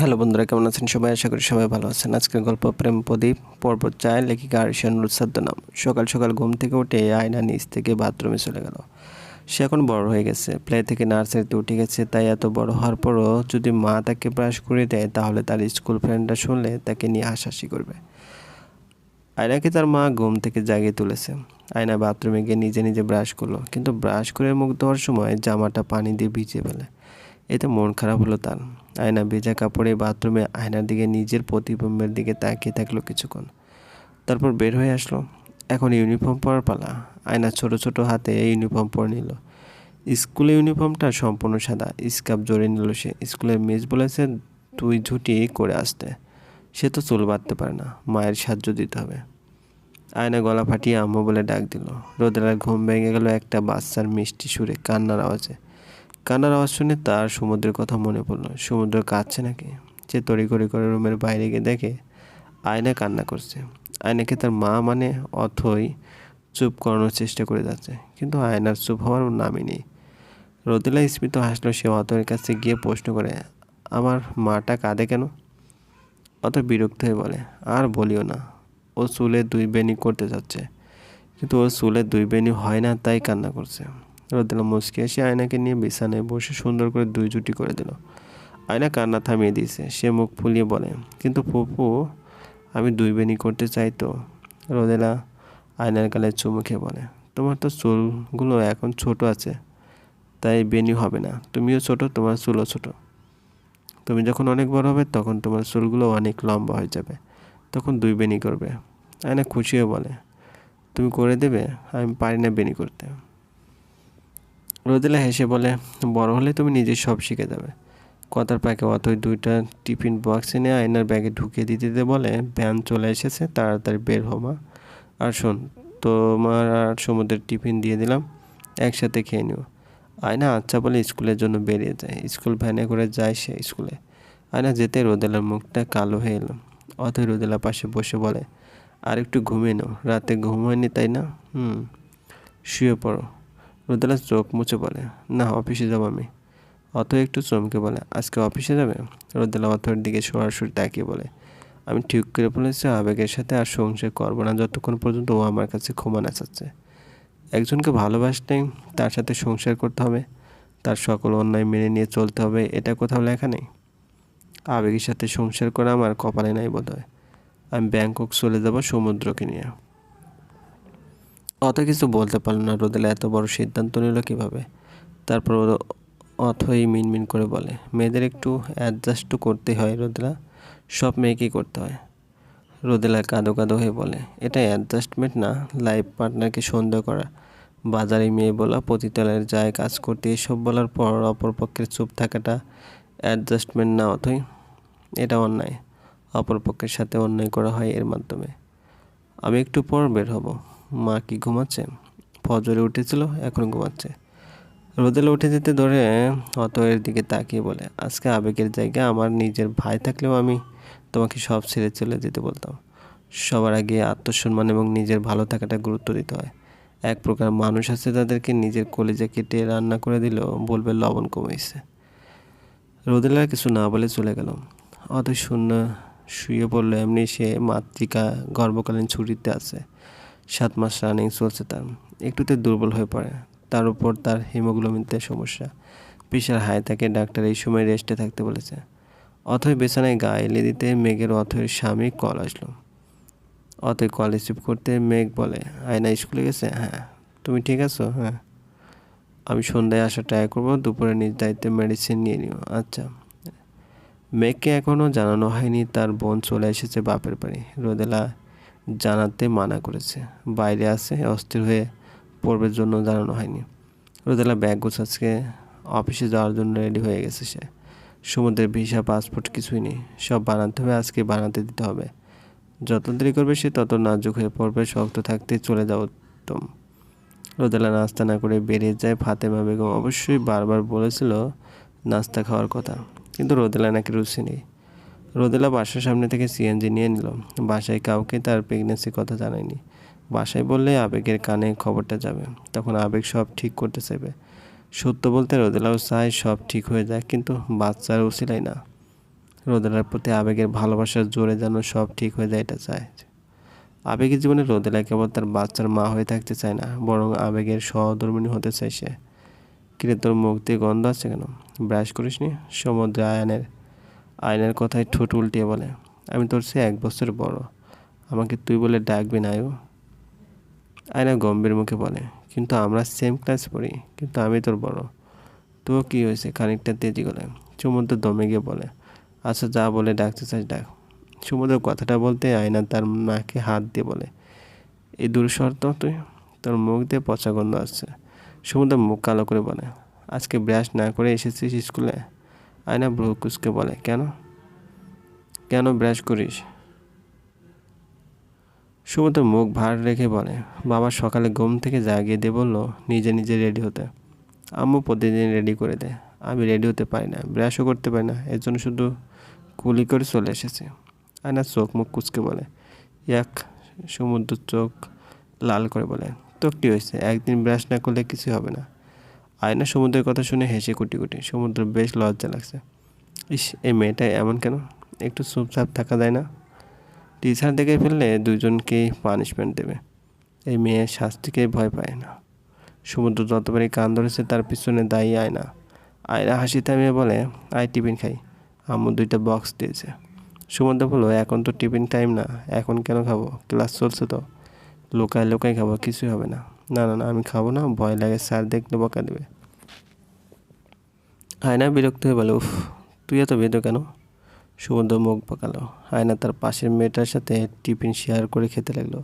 Hello বন্ধুরা, কেমন আছেন সবাই? আশা করি সবাই ভালো আছেন। আজকের গল্প প্রেম প্রদীপ পর্ব চায় লেখিকা আরিশান নাম। সকাল সকাল ঘুম থেকে উঠে আয়না নিচ থেকে বাথরুমে চলে গেল। সে এখন বড় হয়ে গেছে। প্লে থেকে নার্সারিতে উঠে গেছে, তাই এত বড় হওয়ার পরও যদি মা তাকে ব্রাশ করে দেয়, তাহলে তার স্কুল ফ্রেন্ডরা শুনলে তাকে নিয়ে হাসাহাসি করবে। আয়নাকে তার মা ঘুম থেকে জাগিয়ে তুলেছে। আয়না বাথরুমে গিয়ে নিজে নিজে ব্রাশ করল, কিন্তু ব্রাশ করে মুখ ধোয়ার সময় জামাটা পানি দিয়ে ভিজিয়ে ফেলে। এতে মন খারাপ হলো তার। আয়না ভেজা কাপড়ে বাথরুমে আয়নার দিকে নিজের প্রতিবিম্বের দিকে তাকিয়ে থাকল কিছুক্ষণ। তারপর বের হয়ে আসলো। এখন ইউনিফর্ম পরার পালা। আয়না ছোট ছোট হাতে ইউনিফর্ম পরে নিল। স্কুলে ইউনিফর্মটা সম্পূর্ণ সাদা। স্কার্ফ জড়িয়ে নিল সে। স্কুলের মিস বলেছে, তুই ঝুটি করে আসতে। সে তো চুল বাঁধতে পারে না। মায়ের সাহায্য দিতে হবে। আয়না গলা ফাটিয়ে আম্মু বলে ডাক দিল। রোদেলার ঘুম ভেঙে গেল একটা বাচ্চার মিষ্টি সুরে কান্নার আওয়াজে। কান্নার আওয়াজ শুনে তার সমুদ্রের কথা মনে পড়ল। সমুদ্র কাঁদছে নাকি? সে তড়িঘড়ি করে রুমের বাইরে গিয়ে দেখে আয়না কান্না করছে। আয়নাকে তার মা মানে অথই চুপ করানোর চেষ্টা করে যাচ্ছে, কিন্তু আয়নার চুপ হওয়ার নামই নেই। রোদেলা স্মিত হাসলো, সে অথয়ের কাছে গিয়ে প্রশ্ন করে, আমার মাটা কাঁদে কেন? অত বিরক্ত হয়ে বলে, আর বলিও না, ও চুলে দুই বেনি করতে যাচ্ছে। কিন্তু ওর চুলে দুই বেনি হয় না, তাই কান্না করছে। রোদেলা মুচকে এসে আয়নাকে নিয়ে বিছানায় বসে সুন্দর করে দুই জুটি করে দিল। আয়না কান্না থামিয়ে দিয়েছে। সে মুখ ফুলিয়ে বলে, কিন্তু ফুপু, আমি দুই বেনি করতে চাই তো? রোদেলা আয়নার গালে চুমু খেয়ে বলে, তোমার তো চুলগুলো এখন ছোট আছে, তাই বেনি হবে না। তুমিও ছোট, তোমার চুলও ছোট। তুমি যখন অনেক বড় হবে, তখন তোমার চুলগুলো অনেক লম্বা হয়ে যাবে। তখন দুই বেনি করবে। আয়না খুশিও বলে, তুমি করে দেবে? আমি পারি না বেনি করতে। রোদেলা হেসে বলে, বড় হলে তুমি নিজে সব শিখে যাবে। কথার পাকে অতই দুইটা টিফিন বক্স এনে আয়নার ব্যাগে ঢুকিয়ে দিতে দিতে বলে, ভ্যান চলে এসেছে, তাড়াতাড়ি বের হমা আর শোন, তোমার আর সমুদ্রের টিফিন দিয়ে দিলাম, একসাথে খেয়ে নিও। আয়না আচ্ছা বলে স্কুলের জন্য বেরিয়ে যায়। স্কুল ভ্যানে করে যায় সে স্কুলে। আয়না যেতে রোদেলার মুখটা কালো হয়ে এলো। অতই রোদেলা পাশে বসে বলে, আর একটু ঘুমিয়ে নাও, রাতে ঘুম হয়নি তাই না? হুম, শুয়ে পড়ো। রোদেলা চোখ মুছে বলে, না, অফিসে যাব আমি। অত একটু চমকে বলে, আজকে অফিসে যাবে? রোদেলা অথর দিকে সরাসরি তাকিয়ে বলে, আমি ঠিক করে বলেছি, আবেগের সাথে আর সংসার করব না, যতক্ষণ পর্যন্ত ও আমার কাছে ক্ষমা নাচাচ্ছে একজনকে ভালোবাসলে তার সাথে সংসার করতে হবে, তার সকল অন্যায় মেনে নিয়ে চলতে হবে, এটা কোথাও লেখা নেই। আবেগের সাথে সংসার করা আমার কপালে নাই বোধ হয় আমি ব্যাংকক চলে যাব সমুদ্রকে নিয়ে। অত কিছু বলতে পারল না। রোদেলা এত বড় সিদ্ধান্ত নিল কীভাবে? তারপর অথই মিনমিন করে বলে, মেয়েদের একটু অ্যাডজাস্ট করতে হয় রোদেলা। সব মেয়েকেই করতে হয়? রোদেলা কাঁদো কাঁদো হয়ে বলে এটা অ্যাডজাস্টমেন্ট না লাইফ পার্টনারকে সন্দেহ করা। বাজারে মেয়ে বলা, পতিতালয়ের যায় কাজ করতে এসব বলার পর অপরপক্ষের চুপ থাকাটা অ্যাডজাস্টমেন্ট না অথই এটা অন্যায়। অপরপক্ষের সাথে অন্যায় করা হয় এর মাধ্যমে। আমি একটু পর বের হব। মা কি ঘুমাচ্ছে? ফজরে উঠেছিল, এখন ঘুমাচ্ছে। রোদেল উঠে যেতে ধরে অতয়ের দিকে তাকিয়ে বলে, আজকে আবেগের জায়গায় আমার নিজের ভাই থাকলেও আমি তোমাকে সব ছেড়ে চলে যেতে বলতাম। সবার আগে আত্মসম্মান এবং নিজের ভালো থাকাটা গুরুত্ব দিতে হয়। এক প্রকার মানুষ আছে তাদেরকে নিজের কলিজা কেটে রান্না করে দিলেও বলবে লবণ কমেছে। রোদেলা কিছু না বলে চলে গেল। অত শূন্য শুয়ে পড়ল, এমনি সে মাতৃকা গর্ভকালীন ছুটিতে আছে। সাত মাস রানিং চলছে তার। একটুতে দুর্বল হয়ে পড়ে। তার উপর তার হিমোগ্লোবিনতে সমস্যা। প্রেশার হাই থাকে ডাক্তার এই সময় রেস্টে থাকতে বলেছে। অথই বেছানায় গা এলে দিতে মেঘের অথয়ের স্বামী কল আসলো। অথই কল রিসিভ করতে মেঘ বলে, আয়না স্কুলে গেছে? হ্যাঁ। তুমি ঠিক আছো? হ্যাঁ। আমি সন্ধ্যায় আসা ট্রাই করব, দুপুরে নিজ দায়িত্বে মেডিসিন নিয়ে নিও। আচ্ছা। মেঘকে এখনও জানানো হয়নি, তার বোন চলে এসেছে বাপের বাড়ি। রোদেলা জানাতে মানা করেছে। বাইরে আছে, অস্থির হয়ে পড়বের জন্য জানানো হয়নি। রোদেলা ব্যাগ গোছাচ্ছে, অফিসে যাওয়ার জন্য রেডি হয়ে গেছে সে। সমুদ্রের ভিসা, পাসপোর্ট কিছুই নেই। সব বানাতে হবে, আজকে বানাতে দিতে হবে। যত দেরি করবে সে তত নাজুক হয়ে পড়বে, শক্ত থাকতে চলে যাও উত্তম রোদেলা নাস্তা না করে বেরিয়ে যায় ফাতেমা বেগম। অবশ্যই বারবার বলেছিল নাস্তা খাওয়ার কথা, কিন্তু রোদেলা নাকি রুচি নেই। রোদেলা বাসার সামনে থেকে সিএনজি নিয়ে নিল। বাসায় কাউকে তার প্রেগনেন্সির কথা জানায়নি। বাসায় বললে আবেগের কানে খবরটা যাবে। তখন আবেগ সব ঠিক করতে চাইবে। সত্য বলতে রোদেলাও চায় সব ঠিক হয়ে যায় কিন্তু বাচ্চার উচিলাই না। রোদেলার প্রতি আবেগের ভালোবাসার জোরে যেন সব ঠিক হয়ে যায় এটা চায়। আবেগের জীবনে রোদেলা কেবল তার বাচ্চার মা হয়ে থাকতে চায় না, বরং আবেগের সহধর্মিণী হতে চায় সে। কিরে, তোর মুখ দিয়ে গন্ধ আছে কেন? ব্রাশ করিসনি? সমুদ্রে আয়নের আয়নের কথায় ঠোঁট উল্টিয়ে বলে, আমি তোর সে এক বছর বড়। আমাকে তুই বলে ডাকবি না আয়ু? আয়না গম্ভীর মুখে বলে, কিন্তু আমরা সেম ক্লাস পড়ি, কিন্তু আমি তোর বড়। তো কি হয়েছে? খানিকটা তেজি গলে সমুদ্র দমে গিয়ে বলে আচ্ছা যা বলে ডাকতে চাস, ডাক। সমুদ্র কথাটা বলতে আয়না তার মাকে হাত দিয়ে বলে, এই দূর শর্ত তুই, তোর মুখ দিয়ে পচা গন্ধ আসছে। সমুদ্র মুখ কালো করে বলে, আজকে ব্রাশ না করে এসেছিস স্কুলে? আয়না ব্রুকুসকে বলে, কেন? কেন ব্রাশ করিস? সমুদ্র মুখ ভার রেখে বলে, বাবা সকালে ঘুম থেকে জাগিয়ে দিয়ে বলল, নিজে নিজে রেডি হতে। আম্মু প্রতিদিন রেডি করে দেয় আমি রেডি হতে পারি না, ব্রাশও করতে পারি না, এর জন্য শুধু কুলি করে চলে এসেছে। আয়না চোখ মুখ কুচকে বলে এক সমুদ্র চোখ লাল করে বলে তো কী হয়েছে? একদিন ব্রাশ না করলে কিছু হবে না। আয়না সমুদ্রের কথা শুনে হেসে কুটি কুটি। সমুদ্র বেশ লজ্জা লাগছে। ইস, এই মেয়েটা এমন কেন? একটু চুপচাপ থাকা যায় না? টিচার দেখে ফেললে দুজনকেই পানিশমেন্ট দেবে। এই মেয়ে শাস্তিকে ভয় পায় না। সমুদ্র যতবারই কান ধরেছে, তার পিছনে দায়ী আয়না আয়না হাসি থামিয়ে বলে, আয়, টিফিন খাই। আম্মু দুইটা বক্স দিয়েছে। সমুদ্র বলল, এখন তো টিফিন টাইম না, এখন কেন খাব? ক্লাস চলছে তো। লোকায় লোকায় খাব, কিছুই হবে না। না না না, আমি খাব না, ভয় লাগে, স্যার দেখলে বকা দেবে। আয়না বিরক্ত হয়ে বলে, উফ, তুই এত বেদো কেন? সমুদ্র মুখ পাকালো আয়না তার পাশের মেয়েটার সাথে টিফিন শেয়ার করে খেতে লাগল।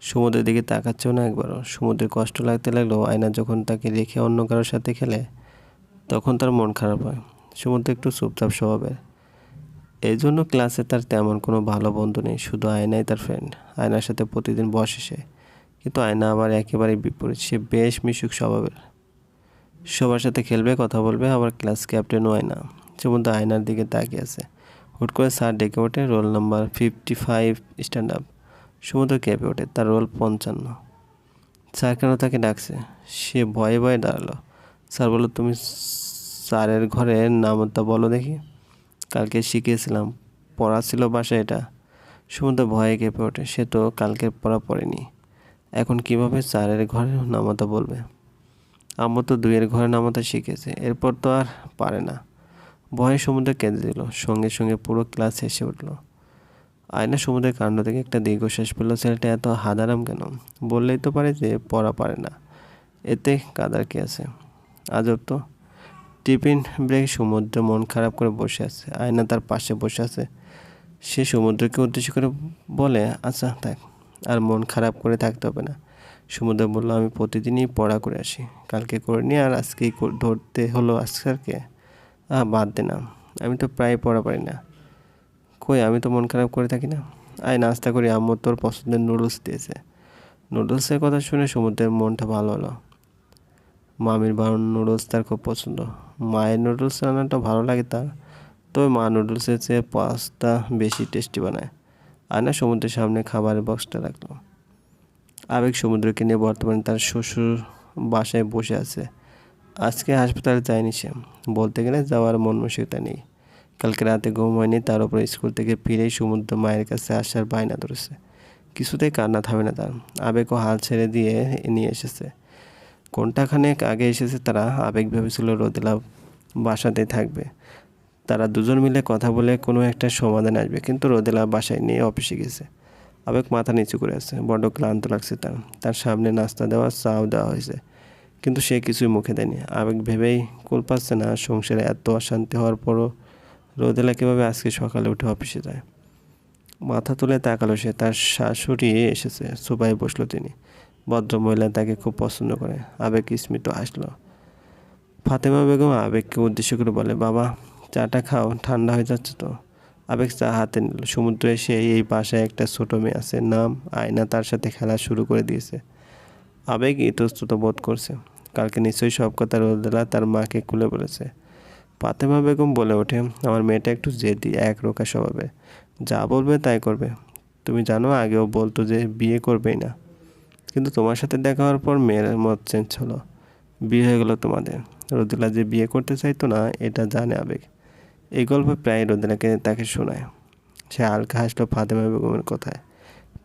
সমুদ্রের দিকে তাকাচ্ছেও না একবারও। সমুদ্রের কষ্ট লাগতে লাগল আয়না যখন তাকে রেখে অন্য কারোর সাথে খেলে, তখন তার মন খারাপ হয়। সমুদ্র একটু চুপচাপ স্বভাবের। এই জন্য ক্লাসে তার তেমন কোনো ভালো বন্ধু নেই, শুধু আয়নাই তার ফ্রেন্ড আয়নার সাথে প্রতিদিন বসে সে কিন্তু আয়না আবার একেবারেই বিপরীত। সে বেশ মিশুক স্বভাবের। সবার সাথে খেলবে, কথা বলবে, আবার ক্লাস ক্যাপ্টেনও আয়না। সমুদ্র আয়নার দিকে তাকিয়ে আছে। হুট করে স্যার ডেকে ওঠে, roll number fifty five, stand up. সমুদ্র কেঁপে ওঠে, তার রোল পঞ্চান্ন। স্যার কেন তাকে ডাকছে? সে ভয়ে ভয়ে দাঁড়াল। স্যার বলল, তুমি স্যারের ঘরের নামটা বলো দেখি। কালকে শিখিয়েছিলাম, পড়া ছিল বাসায় এটা। সমুদ্র ভয়ে কেঁপে ওঠে, সে তো কালকের পড়া পড়েনি। এখন কীভাবে চারের ঘরে নামাতে বলবে? আম্মু তো দুইয়ের ঘরে নামাতে শিখেছে, এরপর তো আর পারে না। ভয়ে সমুদ্রে কেঁদে দিল, সঙ্গে সঙ্গে পুরো ক্লাস হেসে উঠল। আয়না সমুদ্রের কাণ্ড থেকে একটা দীর্ঘশ্বাস পেল ছেলেটা এত হাদারাম কেন? বললেই তো পারে যে পড়া পারে না। এতে কাদার কি আছে? আজব তো। টিফিন ব্রেক সমুদ্র মন খারাপ করে বসে আছে, আয়না তার পাশে বসে আছে। সে সমুদ্রকে উদ্দেশ্য করে বলে আচ্ছা থাক। আর মন খারাপ করে থাকতে হবে না। সমুদ্র বলল, আমি প্রতিদিনই পড়া করে আসি। কালকে করিনি আর আজকেই ধরতে হলো আজকালকে। বাদ দে না। আমি তো প্রায় পড়া পারি না। কই, আমি তো মন খারাপ করে থাকি না। আয়, নাস্তা করি। আম্মু তোর পছন্দের নুডলস দিয়েছে। নুডলসের কথা শুনে সমুদ্রের মনটা ভালো হলো। মামির বানানো নুডলস তার খুব পছন্দ। মায়ের নুডলস রান্নাটা ভালো লাগে তার। তবে মা নুডলসের চেয়ে পাস্তা বেশি টেস্টি বানায়। আয়না সমুদ্রের সামনে খাবারের বক্সটা রাখল। আবেগ সমুদ্রকে নিয়ে বর্তমানে তার শ্বশুর বাসায় বসে আছে। আজকে হাসপাতালে যায়নি সে। বলতে গেলে যাওয়ার মন মানসিকতা নেই। কালকে রাতে ঘুম হয়নি, তার উপর স্কুল থেকে ফিরেই সমুদ্র মায়ের কাছে আসার বায়না ধরেছে। কিছুতেই কান্না থামে না তার। আবেগও হাল ছেড়ে দিয়ে নিয়ে এসেছে। ঘন্টাখানেক আগে এসেছে তারা, আবেগ ভেবেছিল রোদেলা বাসাতেই থাকবে। তারা দুজন মিলে কথা বলে কোনো একটা সমাধান আসবে। কিন্তু রোদেলা বাসায় নিয়ে অফিসে গেছে। আবেগ মাথা নিচু করে আছে। বড্ড ক্লান্ত লাগছে তার। তার সামনে নাস্তা দেওয়া, চাও দেওয়া হয়েছে। কিন্তু সে কিছুই মুখে দেয়নি। আবেগ ভেবেই কুল পাচ্ছে না সংসারে এত অশান্তি হওয়ার পরও রোদেলা কীভাবে আজকে সকালে উঠে অফিসে যায়? মাথা তুলে তাকালো সে। তার শাশুড়ি এসেছে। সুবাই বসল তিনি। ভদ্র মহিলা তাকে খুব পছন্দ করে। আবেগ স্মিত আসলো। ফাতেমা বেগম আবেগকে উদ্দেশ্য করে বলে, বাবা চাটা খাও, ঠান্ডা হয়ে যাচ্ছে তো। আবেগ চা হাতে নিল। সমুদ্রে এসে এই বাসায় একটা ছোটো মেয়ে আছে, নাম আয়না, তার সাথে খেলা শুরু করে দিয়েছে। আবেগ ইতস্তত বোধ করছে। কালকে নিশ্চয়ই সব কথা রোদেলা তার মাকে খুলে বলেছে। ফাতেমা বেগম বলে ওঠে, আমার মেয়েটা একটু জেদি, এক রোকা স্বভাবে। যা বলবে তাই করবে। তুমি জানো, আগেও বলতো যে বিয়ে করবেই না। কিন্তু তোমার সাথে দেখা হওয়ার পর মেয়ের মত চেঞ্জ হলো। বিয়ে হয়ে গেলো তোমাদের। রোদেলা যে বিয়ে করতে চাইতো না, এটা জানে আবেগ। এই গল্প প্রায় রোদেলাকে তাকে শোনায়। সে হালকা হাসলো ফাতেমা বেগমের কথায়।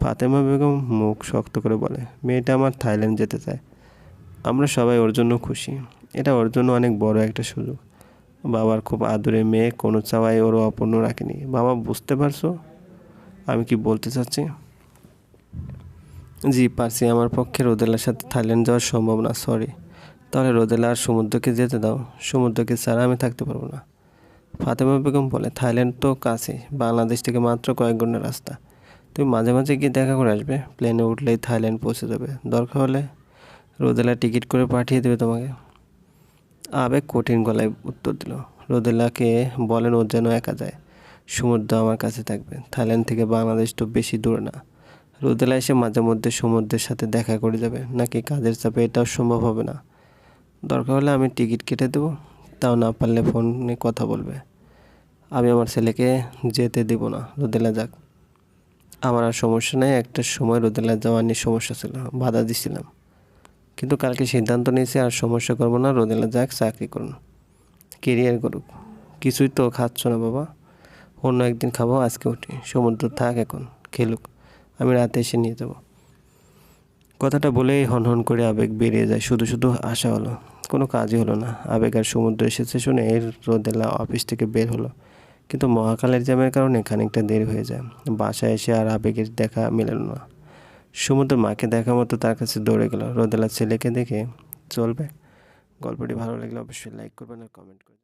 ফাতেমা বেগম মুখ শক্ত করে বলে, মেয়েটা আমার থাইল্যান্ড যেতে চায়। আমরা সবাই ওর জন্য খুশি। এটা ওর জন্য অনেক বড় একটা সুযোগ। বাবার খুব আদরে মেয়ে, কোনো চাওয়াই ওর অপূর্ণ রাখেনি। বাবা, বুঝতে পারছ? আমি কি বলতে চাচ্ছি? জি, পারছি। আমার পক্ষে রোদেলার সাথে থাইল্যান্ড যাওয়া সম্ভব না, সরি। তাহলে রোদেলা আর সমুদ্রকে যেতে দাও। সমুদ্রকে ছাড়া আমি থাকতে পারব না। ফাতেমা বেগম বলে, থাইল্যান্ড তো কাছে বাংলাদেশ থেকে মাত্র কয়েক ঘণ্টার রাস্তা। তুমি মাঝে মাঝে গিয়ে দেখা করে আসবে, প্লেনে উঠলেই থাইল্যান্ড পৌঁছে যাবে। দরকার হলে রোদেলা টিকিট করে পাঠিয়ে দেবে তোমাকে। আবেগ কঠিন গলায় উত্তর দিল, রোদেলাকে বলেন ওর যেন একা যায়। সমুদ্র আমার কাছে থাকবে। থাইল্যান্ড থেকে বাংলাদেশ তো বেশি দূরে না। রোদেলা এসে মাঝে মধ্যে সমুদ্রের সাথে দেখা করে যাবে। নাকি কাজের চাপে এটাও সম্ভব হবে না? দরকার হলে আমি টিকিট কেটে দেবো। তাও না পারলে ফোনে কথা বলবে। আমি আমার ছেলেকে যেতে দেব না, রোদেলা যাক। আমার আর সমস্যা নেই, একটা সময় রোদেলা যাওয়া নিয়ে সমস্যা ছিল, বাধা দিছিলাম। কিন্তু কালকে সিদ্ধান্ত নিয়েছি, আর সমস্যা করব না, রোদেলা যাক, চাকরি করুন। কেরিয়ার করুক। কিছুই তো খাচ্ছ না বাবা। অন্য একদিন খাব, আজকে উঠি। সমুদ্র থাক এখন, খেলুক। আমি রাতে এসে নিয়ে যাব। কথাটা বলেই হন হন করে আবেগ বেরিয়ে যায়। শুধু শুধু আশা হলো। কোনো কাজই হলো না। আবেগ আর সমুদ্র এসেছে শুনে এর রোদেলা অফিস থেকে বের হলো। কিন্তু মহাকালের জ্যামের কারণে খানিকটা দেরি হয়ে যায়। বাসায় এসে আর আবেগের দেখা মেলেল না। সমুদ্র মাকে দেখা মতো তার কাছে দৌড়ে গেল। রোদেলা ছেলেকে দেখে চলবে। গল্পটি ভালো লাগলে অবশ্যই লাইক করবেন আর কমেন্ট করবেন।